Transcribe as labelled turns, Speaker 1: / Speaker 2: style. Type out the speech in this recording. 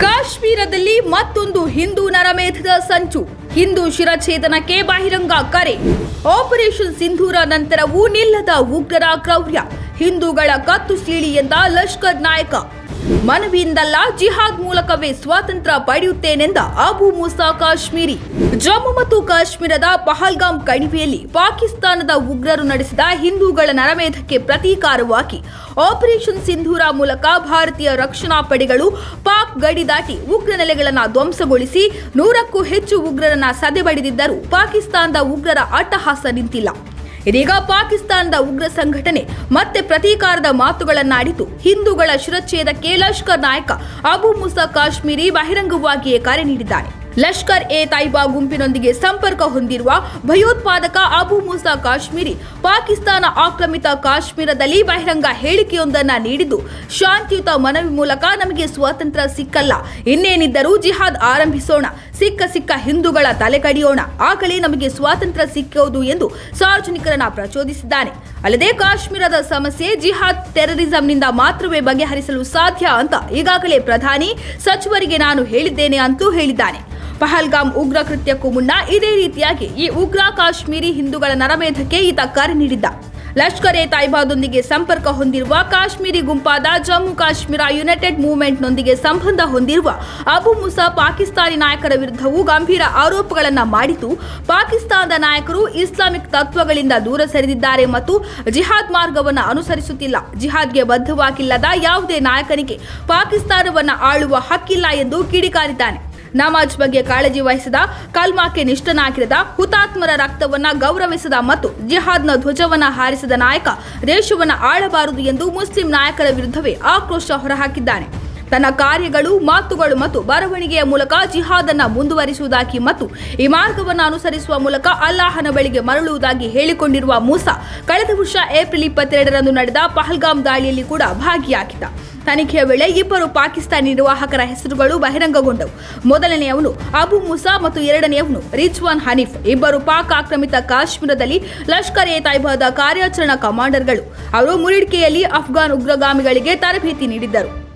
Speaker 1: ಕಾಶ್ಮೀರದಲ್ಲಿ ಮತ್ತೊಂದು ಹಿಂದೂ ನರಮೇಧದ ಸಂಚು. ಹಿಂದೂ ಶಿರಛೇದನಕ್ಕೆ ಬಹಿರಂಗ ಕರೆ. ಆಪರೇಷನ್ ಸಿಂಧೂರ ನಂತರವೂ ನಿಲ್ಲದ ಉಗ್ರರ ಕ್ರೌರ್ಯ. ಹಿಂದೂಗಳ ಕತ್ತು ಸೀಳಿ ಎಂದ ಲಷ್ಕರ್ ನಾಯಕ ಮನವಿಯಿಂದಲ್ಲ ಜಿಹಾದ್ ಮೂಲಕವೇ ಸ್ವಾತಂತ್ರ್ಯ ಪಡೆಯುತ್ತೇನೆಂದ ಅಬು ಮೂಸಾ ಕಾಶ್ಮೀರಿ. ಜಮ್ಮು ಮತ್ತು ಕಾಶ್ಮೀರದ ಪಹಲ್ಗಾಮ್ ಕಣಿವೆಯಲ್ಲಿ ಪಾಕಿಸ್ತಾನದ ಉಗ್ರರು ನಡೆಸಿದ ಹಿಂದೂಗಳ ನರಮೇಧಕ್ಕೆ ಪ್ರತೀಕಾರವಾಗಿ ಆಪರೇಷನ್ ಸಿಂಧೂರ ಮೂಲಕ ಭಾರತೀಯ ರಕ್ಷಣಾ ಪಡೆಗಳು ಪಾಕ್ ಗಡಿ ದಾಟಿ ಉಗ್ರ ನೆಲೆಗಳನ್ನು ಧ್ವಂಸಗೊಳಿಸಿ ನೂರಕ್ಕೂ ಹೆಚ್ಚು ಉಗ್ರರನ್ನ ಸದೆಬಡಿದಿದ್ದರೂ ಪಾಕಿಸ್ತಾನದ ಉಗ್ರರ ಅಟ್ಟಹಾಸ ನಿಂತಿಲ್ಲ. ಇದೀಗ ಪಾಕಿಸ್ತಾನದ ಉಗ್ರ ಸಂಘಟನೆ ಮತ್ತೆ ಪ್ರತೀಕಾರದ ಮಾತುಗಳನ್ನಾಡಿತು. ಹಿಂದೂಗಳ ಶಿರಚ್ಛೇದಕ್ಕೆ ಲಷ್ಕರ್ ನಾಯಕ ಅಬು ಮುಸಾ ಕಾಶ್ಮೀರಿ ಬಹಿರಂಗವಾಗಿಯೇ ಕರೆ ನೀಡಿದ್ದಾನೆ ಲಷ್ಕರ್ ಎ ತೈಬಾ ಗುಂಪಿನೊಂದಿಗೆ ಸಂಪರ್ಕ ಹೊಂದಿರುವ ಭಯೋತ್ಪಾದಕ ಅಬು ಮೂಸಾ ಕಾಶ್ಮೀರಿ ಪಾಕಿಸ್ತಾನ ಆಕ್ರಮಿತ ಕಾಶ್ಮೀರದಲ್ಲಿ ಬಹಿರಂಗ ಹೇಳಿಕೆಯೊಂದನ್ನು ನೀಡಿದ್ದು, ಶಾಂತಿಯುತ ಮನವಿ ಮೂಲಕ ನಮಗೆ ಸ್ವಾತಂತ್ರ್ಯ ಸಿಕ್ಕಲ್ಲ. ಇನ್ನೇನಿದ್ದರೂ ಜಿಹಾದ್ ಆರಂಭಿಸೋಣ. ಸಿಕ್ಕ ಸಿಕ್ಕ ಹಿಂದೂಗಳ ತಲೆ ಕಡಿಯೋಣ. ಆಗಲೇ ನಮಗೆ ಸ್ವಾತಂತ್ರ್ಯ ಸಿಕ್ಕೋದು ಎಂದು ಸಾರ್ವಜನಿಕರನ್ನ ಪ್ರಚೋದಿಸಿದ್ದಾನೆ. ಅಲ್ಲದೆ ಕಾಶ್ಮೀರದ ಸಮಸ್ಯೆ ಜಿಹಾದ್ ಟೆರರಿಸಂನಿಂದ ಮಾತ್ರವೇ ಬಗೆಹರಿಸಲು ಸಾಧ್ಯ ಅಂತ ಈಗಾಗಲೇ ಪ್ರಧಾನಿ ಸಚಿವರಿಗೆ ನಾನು ಹೇಳಿದ್ದೇನೆ ಅಂತೂ ಹೇಳಿದ್ದಾನೆ. ಪಹಲ್ಗಾಮ್ ಉಗ್ರ ಕೃತ್ಯಕ್ಕೂ ಮುನ್ನ ಇದೇ ರೀತಿಯಾಗಿ ಈ ಉಗ್ರ ಕಾಶ್ಮೀರಿ ಹಿಂದೂಗಳ ನರಮೇಧಕ್ಕೆ ಈತ ಕರೆ ನೀಡಿದ್ದ. ಲಷ್ಕರ್ ಎ ತಾಯ್ಬಾದೊಂದಿಗೆ ಸಂಪರ್ಕ ಹೊಂದಿರುವ ಕಾಶ್ಮೀರಿ ಗುಂಪಾದ ಜಮ್ಮು ಕಾಶ್ಮೀರ ಯುನೈಟೆಡ್ ಮೂವ್ಮೆಂಟ್ನೊಂದಿಗೆ ಸಂಬಂಧ ಹೊಂದಿರುವ ಅಬು ಮುಸಾ ಪಾಕಿಸ್ತಾನಿ ನಾಯಕರ ವಿರುದ್ಧವೂ ಗಂಭೀರ ಆರೋಪಗಳನ್ನು ಮಾಡಿದ್ದು, ಪಾಕಿಸ್ತಾನದ ನಾಯಕರು ಇಸ್ಲಾಮಿಕ್ ತತ್ವಗಳಿಂದ ದೂರ ಸರಿದಿದ್ದಾರೆ ಮತ್ತು ಜಿಹಾದ್ ಮಾರ್ಗವನ್ನು ಅನುಸರಿಸುತ್ತಿಲ್ಲ. ಜಿಹಾದ್ಗೆ ಬದ್ಧವಾಗಿಲ್ಲದ ಯಾವುದೇ ನಾಯಕನಿಗೆ ಪಾಕಿಸ್ತಾನವನ್ನು ಆಳುವ ಹಕ್ಕಿಲ್ಲ ಎಂದು ಕಿಡಿಕಾರಿದ್ದಾನೆ. ನಮಾಜ್ ಬಗ್ಗೆ ಕಾಳಜಿ ವಹಿಸಿದ, ಕಲ್ಮಾಕ್ಕೆ ನಿಷ್ಠನಾಗಿರದ, ಹುತಾತ್ಮರ ರಕ್ತವನ್ನ ಗೌರವಿಸದ ಮತ್ತು ಜಿಹಾದ್ನ ಧ್ವಜವನ್ನ ಹಾರಿಸಿದ ನಾಯಕ ದೇಶವನ್ನ ಆಳಬಾರದು ಎಂದು ಮುಸ್ಲಿಂ ನಾಯಕರ ವಿರುದ್ಧವೇ ಆಕ್ರೋಶ ಹೊರಹಾಕಿದ್ದಾನೆ. ತನ್ನ ಕಾರ್ಯಗಳು, ಮಾತುಗಳು ಮತ್ತು ಬರವಣಿಗೆಯ ಮೂಲಕ ಜಿಹಾದನ್ನ ಮುಂದುವರಿಸುವುದಾಗಿ ಮತ್ತು ಈ ಮಾರ್ಗವನ್ನು ಅನುಸರಿಸುವ ಮೂಲಕ ಅಲ್ಲಾಹನ ಬಳಿಗೆ ಮರಳುವುದಾಗಿ ಹೇಳಿಕೊಂಡಿರುವ ಮೂಸಾ ಕಳೆದ ವರ್ಷ ಏಪ್ರಿಲ್ ಇಪ್ಪತ್ತೆರಡರಂದು ನಡೆದ ಪಹಲ್ಗಾಮ್ ದಾಳಿಯಲ್ಲಿ ಕೂಡ ಭಾಗಿಯಾಗಿದ್ದ. ತನಿಖೆಯ ವೇಳೆ ಇಬ್ಬರು ಪಾಕಿಸ್ತಾನಿ ನಿರ್ವಾಹಕರ ಹೆಸರುಗಳು ಬಹಿರಂಗಗೊಂಡವು. ಮೊದಲನೆಯವನು ಅಬು ಮುಸಾ ಮತ್ತು ಎರಡನೆಯವನು ರಿಜ್ವಾನ್ ಹನೀಫ್. ಇಬ್ಬರು ಪಾಕ್ ಆಕ್ರಮಿತ ಕಾಶ್ಮೀರದಲ್ಲಿ ಲಷ್ಕರ್ ಎ ತೈಬಾದ ಕಾರ್ಯಾಚರಣಾ ಕಮಾಂಡರ್ಗಳು. ಅವರು ಮುರಿಡ್ಕೆಯಲ್ಲಿ ಅಫ್ಘಾನ್ ಉಗ್ರಗಾಮಿಗಳಿಗೆ ತರಬೇತಿ ನೀಡಿದ್ದರು.